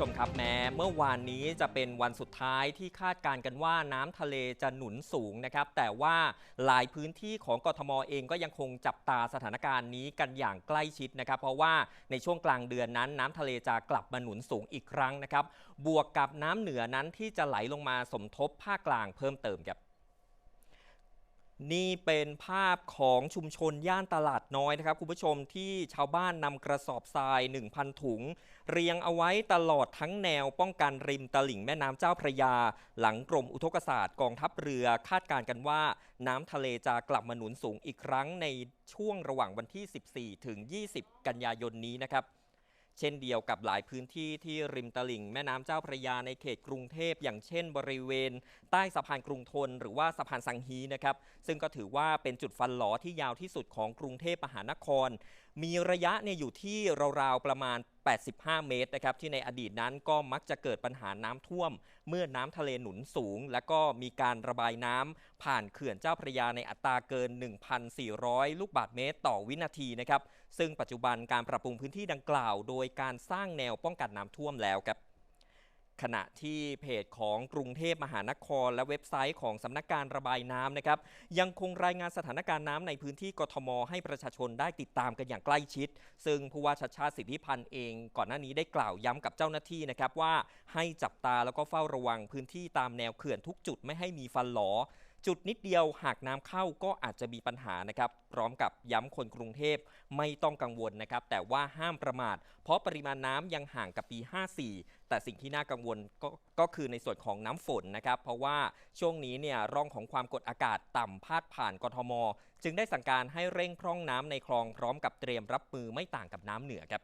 ชมครับแม้เมื่อวานนี้จะเป็นวันสุดท้ายที่คาดการณ์กันว่าน้ำทะเลจะหนุนสูงนะครับ แต่ว่าหลายพื้นที่ของกทมเองก็ยังคงจับตาสถานการณ์นี้กันอย่างใกล้ชิดนะครับ เพราะว่าในช่วงกลางเดือนนั้น น้ำทะเลจะกลับมาหนุนสูงอีกครั้งนะครับ บวกกับน้ำเหนือนั้นที่จะไหลลงมาสมทบภาคกลางเพิ่มเติมครับ นี่เป็นภาพของชุมชนย่านตลาดน้อยนะครับ คุณผู้ชมที่ชาวบ้านนำกระสอบทราย 1,000 ถุง เรียงเอาไว้ตลอดทั้งแนวป้องกันริมตลิ่งแม่น้ำเจ้าพระยา หลังกรมอุทกศาสตร์กองทัพเรือคาดการณ์กันว่า น้ำทะเลจะกลับมาหนุนสูงอีกครั้งในช่วงระหว่างวันที่ 14 ถึง 20 กันยายนนี้นะครับ เช่นเดียวกับหลายพื้นที่ที่ริมตลิ่งแม่น้ำเจ้าพระยาในเขตกรุงเทพ อย่างเช่น บริเวณ ใต้สะพานกรุงทน หรือว่าสะพานสังฮีนะครับ ซึ่งก็ถือว่าเป็นจุดฟันหลอที่ยาวที่สุดของกรุงเทพมหานคร มีระยะเนี่ยอยู่ที่ราวๆประมาณ 85 เมตรนะครับที่ในอดีตนั้นก็มักจะเกิดปัญหาน้ำท่วม เมื่อน้ำทะเลหนุนสูง และก็มีการระบายน้ำผ่านเขื่อนเจ้าพระยาในอัตราเกิน 1,400 ลูกบาศก์เมตร ต่อวินาทีนะครับ ซึ่งปัจจุบันการปรับปรุงพื้นที่ดังกล่าว โดยการสร้างแนวป้องกันน้ำท่วมแล้วครับขณะที่เพจของกรุงเทพมหานคร และเว็บไซต์ของสำนักการระบายน้ำนะครับ ยังคงรายงานสถานการณ์น้ำในพื้นที่กทม ให้ประชาชนได้ติดตามกันอย่างใกล้ชิด ซึ่งผู้ว่าชัดชาสิทธิพันธ์เอง ก่อนหน้านี้ได้กล่าวย้ำกับเจ้าหน้าที่นะครับว่าให้จับตาแล้วก็เฝ้าระวังพื้นที่ตามแนวเขื่อนทุกจุดไม่ให้มีฟันหลอ จุดนิดเดียวหากน้ำเข้าก็อาจจะมีปัญหานะครับพร้อมกับย้ำคนกรุงเทพไม่ต้องกังวลนะครับแต่ว่าห้ามประมาท เพราะปริมาณน้ำยังห่างกับปี 54 แต่สิ่งที่น่ากังวลก็ก็คือในส่วนของน้ำฝนนะครับ เพราะว่าช่วงนี้เนี่ยร่องของความกดอากาศต่ำพาดผ่านกทม จึงได้สั่งการให้เร่งพร่องน้ำในคลองพร้อมกับเตรียมรับมือไม่ต่างกับน้ำเหนือครับ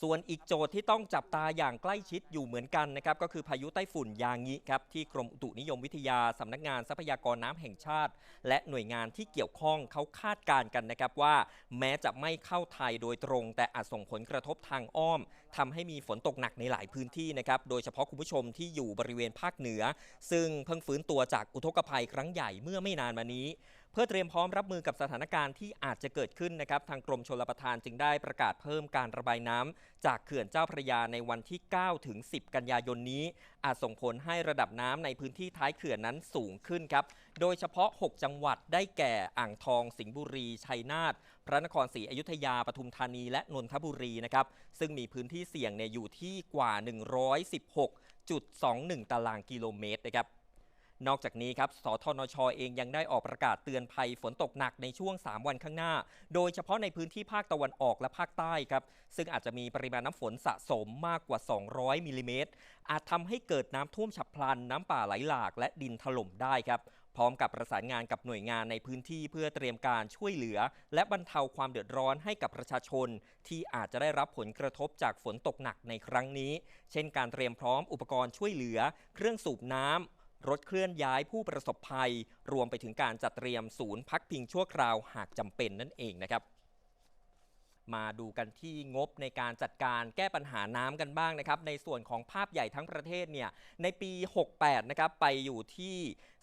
ส่วนอีกโจทย์ที่ต้องจับตาอย่างใกล้ชิดอยู่เหมือนกันนะครับก็คือพายุไต้ฝุ่นยางิครับที่กรมอุตุนิยมวิทยาสำนักงานทรัพยากรน้ำแห่งชาติ และหน่วยงานที่เกี่ยวข้องเขาคาดการณ์กันนะครับว่า แม้จะไม่เข้าไทยโดยตรง แต่อาจส่งผลกระทบทางอ้อมทำให้มีฝนตกหนักในหลายพื้นที่นะครับโดยเฉพาะคุณผู้ชมที่อยู่บริเวณภาคเหนือ ซึ่งเพิ่งฟื้นตัวจากอุทกภัยครั้งใหญ่เมื่อไม่นานมานี้ เพื่อเตรียมพร้อมรับมือกับสถานการณ์ที่อาจจะเกิดขึ้นนะครับ ทางกรมชลประทานจึงได้ประกาศเพิ่มการระบายน้ำจากเขื่อนเจ้าพระยาในวันที่ 9 ถึง 10 กันยายนนี้ อาจส่งผลให้ระดับน้ำในพื้นที่ท้ายเขื่อนนั้นสูงขึ้นครับ โดยเฉพาะ 6 จังหวัดได้แก่อ่างทอง สิงห์บุรี ชัยนาท พระนครศรีอยุธยา ปทุมธานี และนนทบุรีนะครับ ซึ่งมีพื้นที่เสี่ยงเนี่ยอยู่ที่กว่า 116.21 ตารางกิโลเมตรนะครับ นอกจากนี้ครับ สทนชเองยังได้ออกประกาศเตือนภัยฝนตกหนักในช่วง 3 วันข้างหน้า โดยเฉพาะในพื้นที่ภาคตะวันออกและภาคใต้ครับ ซึ่งอาจจะมีปริมาณน้ำฝนสะสมมากกว่า 200มิลลิเมตร อาจทำให้เกิดน้ำท่วมฉับพลัน น้ำป่าไหลหลาก และดินถล่มได้ครับพร้อมกับประสานงานกับหน่วยงานในพื้นที่เพื่อเตรียมการช่วยเหลือ และบรรเทาความเดือดร้อนให้กับประชาชน ที่อาจจะได้รับผลกระทบจากฝนตกหนักในครั้งนี้ เช่นการเตรียมพร้อมอุปกรณ์ช่วยเหลือ เครื่องสูบน้ำ รถเคลื่อนย้ายผู้ประสบภัย รวมไปถึงการจัดเตรียมศูนย์พักพิงชั่วคราวหากจำเป็นนั่นเองนะครับมาดูกันที่งบในการจัดการแก้ปัญหาน้ำกันบ้างนะครับ ในส่วนของภาพใหญ่ทั้งประเทศเนี่ยในปี 68 นะครับ ไปอยู่ที่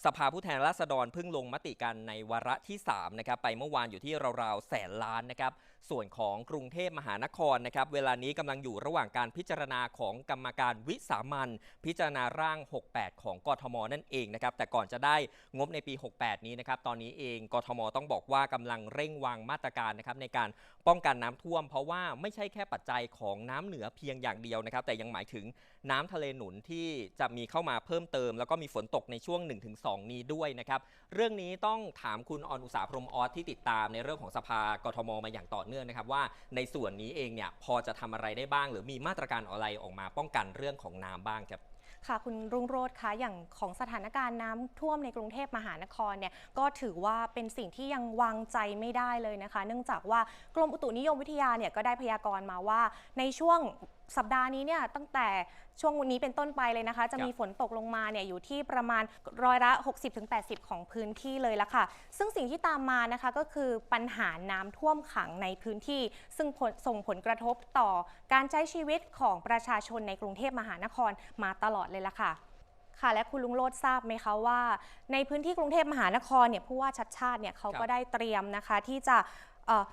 สภาผู้แทนราษฎรเพิ่งลงมติกันในวาระที่3นะครับไปเมื่อวานอยู่ที่ราวๆแสนล้านนะครับส่วนของกรุงเทพมหานครนะครับเวลานี้กำลังอยู่ระหว่างการพิจารณาของกรรมการวิสามันพิจารณาร่าง 68 ของกทมนั่นเองนะครับแต่ก่อนจะได้งบในปี 68 นี้นะครับตอนนี้เองกทมต้องบอกว่ากำลังเร่งวางมาตรการนะครับในการป้องกันน้ำท่วม เพราะว่าไม่ใช่แค่ปัจจัยของน้ำเหนือเพียงอย่างเดียวนะครับแต่ยังหมายถึงน้ำทะเลหนุนที่จะมีเข้ามาเพิ่มเติม แล้วก็มีฝนตกในช่วง 1-2นี้ด้วยนะครับ เรื่องนี้ต้องถามคุณออนอุสาพรมออสที่ติดตามในเรื่องของสภากทมมาอย่างต่อเนื่องนะครับ ว่าในส่วนนี้เองเนี่ยพอจะทำอะไรได้บ้าง หรือมีมาตรการอะไรออกมาป้องกันเรื่องของน้ำบ้างครับค่ะคุณรุ่งโรจน์คะอย่างของสถานการณ์น้ำท่วมในกรุงเทพมหานครเนี่ยก็ถือว่าเป็นสิ่งที่ยังวางใจไม่ได้เลยนะคะ เนื่องจากว่ากรมอุตุนิยมวิทยาเนี่ยก็ได้พยากรณ์มาว่าในช่วง สัปดาห์นี้เนี่ยตั้งแต่ช่วงวันนี้เป็นต้นไปเลยนะคะ จะมีฝนตกลงมาเนี่ยอยู่ที่ประมาณร้อยละ 60-80 ของพื้นที่เลยละค่ะ ซึ่งสิ่งที่ตามมานะคะก็คือปัญหาน้ำท่วมขังในพื้นที่ ซึ่งผลส่งผลกระทบต่อการใช้ชีวิตของประชาชนในกรุงเทพมหานครมาตลอดเลยละค่ะค่ะและคุณลุงโรดทราบไหมคะว่า ในพื้นที่กรุงเทพมหานครเนี่ยผู้ว่าชัดชาติเนี่ยเขาก็ได้เตรียมนะคะที่จะเอ่อ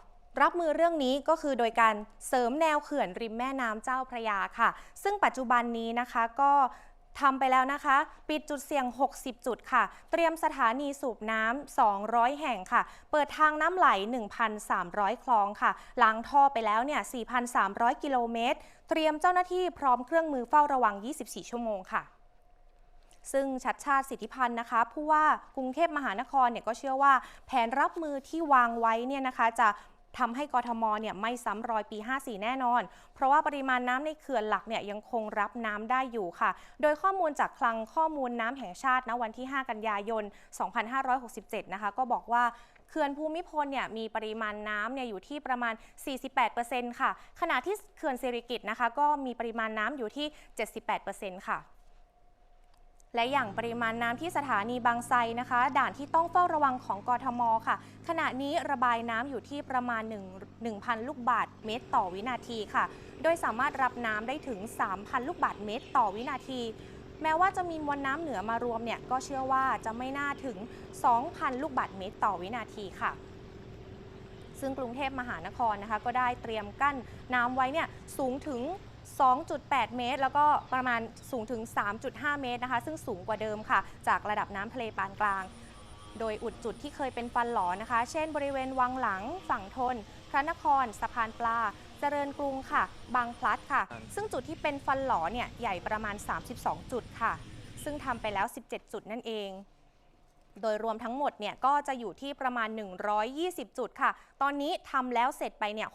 รับมือเรื่องนี้ก็คือโดยการเสริมแนวเขื่อนริมแม่น้ำเจ้าพระยาค่ะ ซึ่งปัจจุบันนี้นะคะก็ทำไปแล้วนะคะ ปิดจุดเสี่ยง 60 จุดค่ะ เตรียมสถานีสูบน้ำ 200 แห่งค่ะ เปิดทางน้ำไหล 1,300 คลองค่ะ ล้างท่อไปแล้วเนี่ย 4,300 กิโลเมตร เตรียมเจ้าหน้าที่พร้อมเครื่องมือเฝ้าระวัง 24 ชั่วโมงค่ะซึ่งชัดชาติสิทธิพันธ์นะคะผู้ว่ากรุงเทพมหานครเนี่ยก็เชื่อว่าแผนรับมือที่วางไว้เนี่ยนะคะ จะ ทำให้กทมเนี่ยไม่ซ้ำรอยปี 54 แน่นอน เพราะว่าปริมาณน้ำในเขื่อนหลักเนี่ยยังคงรับน้ำได้อยู่ค่ะ โดยข้อมูลจากคลังข้อมูลน้ำแห่งชาติณวันที่ 5 กันยายน 2567 นะคะ ก็บอกว่าเขื่อนภูมิพลเนี่ยมีปริมาณน้ำเนี่ยอยู่ที่ประมาณ 48%ค่ะ ขณะที่เขื่อนสิริกิตนะคะ ก็มีปริมาณน้ำอยู่ที่ 78%ค่ะ และอย่างปริมาณน้ำที่สถานีบางไทรนะคะ ด่านที่ต้องเฝ้าระวังของกทมค่ะ ขณะนี้ระบายน้ำอยู่ที่ประมาณ 1 1,000 ลูกบาทเมตรต่อวินาทีค่ะ โดยสามารถรับน้ำได้ถึง 3,000 ลูกบาทเมตรต่อวินาที แม้ว่าจะมีมวลน้ำเหนือมารวมเนี่ยก็เชื่อว่าจะไม่น่าถึง 2,000 ลูกบาทเมตรต่อวินาทีค่ะซึ่งกรุงเทพมหานครนะคะก็ได้เตรียมกั้นน้ำไว้เนี่ยสูงถึง 2.8 เมตร แล้วก็ประมาณสูงถึง 3.5 เมตรนะคะ ซึ่งสูงกว่าเดิมค่ะ จากระดับน้ำทะเลปานกลาง โดยอุดจุดที่เคยเป็นฟันหลอนะคะ เช่น บริเวณวังหลัง ฝั่งทน พระนคร สะพานปลา เจริญกรุงค่ะ บางพลัดค่ะ ซึ่งจุดที่เป็นฟันหลอเนี่ยใหญ่ประมาณ 32 จุดค่ะ ซึ่งทำไปแล้ว 17 จุดนั่นเองโดยรวมทั้งหมดเนี่ยก็จะอยู่ที่ประมาณ 120 จุดค่ะ ตอนนี้ทำแล้วเสร็จไปเนี่ย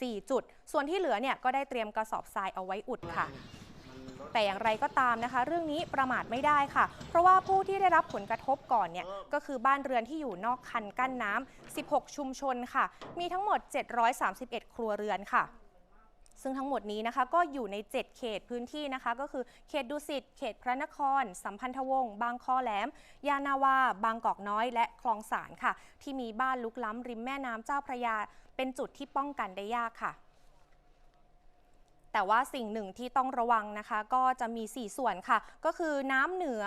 4 จุด ส่วนที่เหลือเนี่ยก็ได้เตรียมกระสอบทรายเอาไว้อุดค่ะแต่อย่างไรก็ตามนะคะ เรื่องนี้ประมาทไม่ได้ค่ะ เพราะว่าผู้ที่ได้รับผลกระทบก่อนเนี่ยก็คือบ้านเรือนที่อยู่นอกคันกั้นน้ำ16 ชุมชนค่ะ มีทั้งหมด 731 ครัวเรือนค่ะ ซึ่งทั้งหมดนี้นะคะก็อยู่ใน 7 เขตพื้นที่นะคะ ก็คือเขตดุสิตเขตพระนคร สัมพันธวงศ์บางคอแหลม ยานาวา บางกอกน้อย และคลองสารค่ะ ที่มีบ้านลุกล้ำริมแม่น้ำเจ้าพระยา เป็นจุดที่ป้องกันได้ยากค่ะ แต่ว่าสิ่งหนึ่งที่ต้องระวังนะคะ ก็จะมี 4 ส่วนค่ะ ก็คือน้ำเหนือ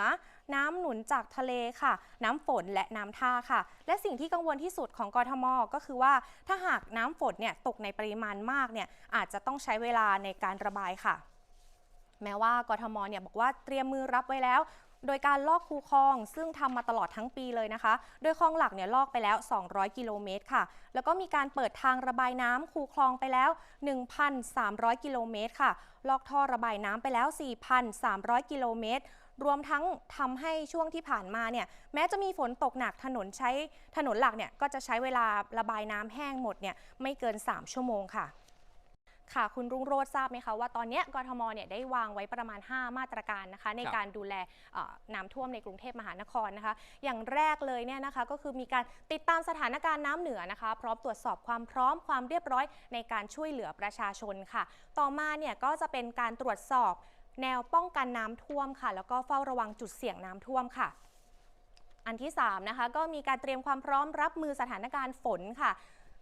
น้ำหนุนจากทะเลค่ะ น้ำฝนและน้ำท่าค่ะ และสิ่งที่กังวลที่สุดของกทม ก็คือว่าถ้าหากน้ำฝนเนี่ยตกในปริมาณมากเนี่ยอาจจะต้องใช้เวลาในการระบายค่ะแม้ว่ากทมเนี่ยบอกว่าเตรียมมือรับไว้แล้ว โดยการลอกคูคลอง ซึ่งทำมาตลอดทั้งปีเลยนะคะ โดยคลองหลักเนี่ยลอกไปแล้ว 200 กิโลเมตรค่ะ แล้วก็มีการเปิดทางระบายน้ำคูคลองไปแล้ว 1,300 กิโลเมตรค่ะ ลอกท่อระบายน้ำไปแล้ว 4,300 กิโลเมตรรวมทั้งทำให้ช่วงที่ผ่านมาเนี่ยแม้จะมีฝนตกหนักถนนใช้ถนนหลักเนี่ยก็จะใช้เวลาระบายน้ำแห้งหมดเนี่ยไม่เกิน 3 ชั่วโมงค่ะ ค่ะ คุณรุ่งโรจน์ทราบไหมคะว่าตอนเนี้ยกทมเนี่ยได้วางไว้ประมาณ 5 มาตรการนะคะ ในการดูแลเอ่อน้ำท่วมในกรุงเทพมหานครนะคะ อย่างแรกเลยเนี่ยนะคะก็คือมีการติดตามสถานการณ์น้ำเหนือนะคะ พร้อมตรวจสอบความพร้อมความเรียบร้อยในการช่วยเหลือประชาชนค่ะ ต่อมาเนี่ยก็จะเป็นการตรวจสอบแนวป้องกันน้ำท่วมค่ะ แล้วก็เฝ้าระวังจุดเสี่ยงน้ำท่วมค่ะอันที่3นะคะก็มีการเตรียมความพร้อมรับมือสถานการณ์ฝนค่ะ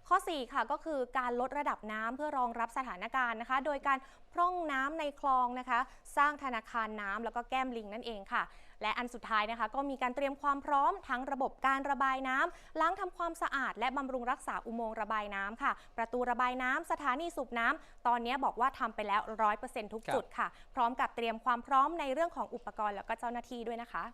ข้อ 4 ค่ะก็คือการลดระดับน้ำเพื่อรองรับสถานการณ์นะคะ โดยการพร่องน้ำในคลองนะคะ สร้างธนาคารน้ำแล้วก็แก้มลิงนั่นเองค่ะ และอันสุดท้ายนะคะ ก็มีการเตรียมความพร้อมทั้งระบบการระบายน้ำล้างทำความสะอาด และบำรุงรักษาอุโมงค์ระบายน้ำค่ะ ประตูระบายน้ำสถานีสูบน้ำตอนนี้บอกว่าทำไปแล้ว 100%ทุกจุดค่ะ พร้อมกับเตรียมความพร้อมในเรื่องของอุปกรณ์แล้วก็เจ้าหน้าที่ด้วยนะคะ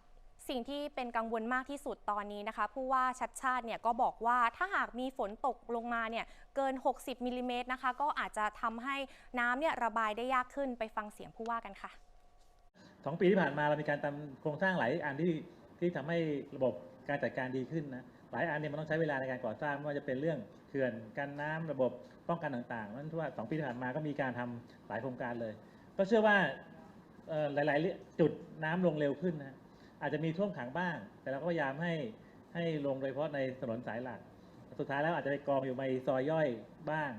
สิ่งที่เป็นกังวลมากที่สุดตอนนี้นะคะ ผู้ว่าชัดชาติเนี่ยก็บอกว่าถ้าหากมีฝนตกลงมาเนี่ยเกิน 60มิลลิเมตรนะคะ ก็อาจจะทำให้น้ำเนี่ยระบายได้ยากขึ้นไปฟังเสียงผู้ว่ากันค่ะสองปีที่ผ่านมาเรามีการทำโครงสร้างหลายอันที่ที่ทำให้ระบบการจัดการดีขึ้นนะหลายอันเนี่ยมันต้องใช้เวลาในการก่อสร้างไม่ว่าจะเป็นเรื่องเขื่อนกันน้ำระบบป้องกันต่างๆนั่นทั่วสองปีที่ผ่านมาก็มีการทำหลายโครงการเลย ก็เชื่อว่าหลาย ๆ จุดน้ำลงเร็วขึ้นนะ อาจจะมีท่วมขังบ้าง แต่เราก็พยายามให้ให้ลงโดยเฉพาะในถนนสายหลัก สุดท้ายแล้วอาจจะไปกองอยู่ในซอยย่อยบ้าง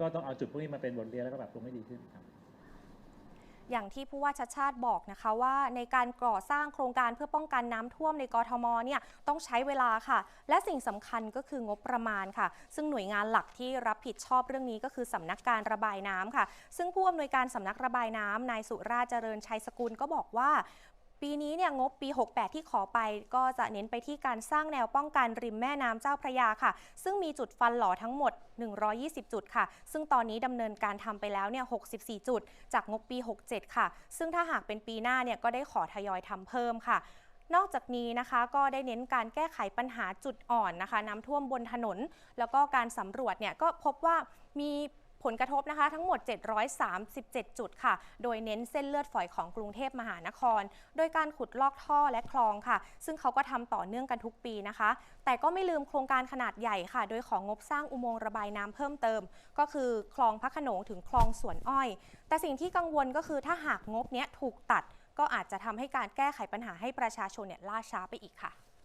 ก็ต้องเอาจุดพวกนี้มาเป็นบทเรียนแล้วก็ปรับปรุงให้ดีขึ้นครับอย่างที่ผู้ว่าชัดชาติบอกนะคะว่าในการก่อสร้างโครงการเพื่อป้องกันน้ำท่วมในกรทมเนี่ยต้องใช้เวลาค่ะ และสิ่งสำคัญก็คืองบประมาณค่ะ ซึ่งหน่วยงานหลักที่รับผิดชอบเรื่องนี้ก็คือสำนักการระบายน้ำค่ะ ซึ่งผู้อำนวยการสำนักระบายน้ำนายสุราษฎร์เจริญชัยสกุลก็บอกว่า ปีนี้เนี่ยงบปี 68 ที่ขอไปก็จะเน้นไปที่การสร้างแนวป้องกันริมแม่น้ำเจ้าพระยาค่ะ ซึ่งมีจุดฟันหล่อทั้งหมด 120 จุดค่ะ ซึ่งตอนนี้ดำเนินการทำไปแล้วเนี่ย 64 จุด จากงบปี 67 ค่ะ ซึ่งถ้าหากเป็นปีหน้าเนี่ยก็ได้ขอทยอยทำเพิ่มค่ะนอกจากนี้นะคะก็ได้เน้นการแก้ไขปัญหาจุดอ่อนนะคะน้ำท่วมบนถนน แล้วก็การสำรวจเนี่ยก็พบว่ามี ผลกระทบนะคะทั้งหมด 737 จุดค่ะ โดยเน้นเส้นเลือดฝอยของกรุงเทพมหานคร โดยการขุดลอกท่อและคลองค่ะ ซึ่งเขาก็ทำต่อเนื่องกันทุกปีนะคะ แต่ก็ไม่ลืมโครงการขนาดใหญ่ค่ะ โดยของงบสร้างอุโมงค์ระบายน้ำเพิ่มเติม ก็คือคลองพระขนงถึงคลองสวนอ้อย แต่สิ่งที่กังวลก็คือถ้าหากงบเนี้ยถูกตัด ก็อาจจะทำให้การแก้ไขปัญหาให้ประชาชนเนี่ยล่าช้าไปอีกค่ะ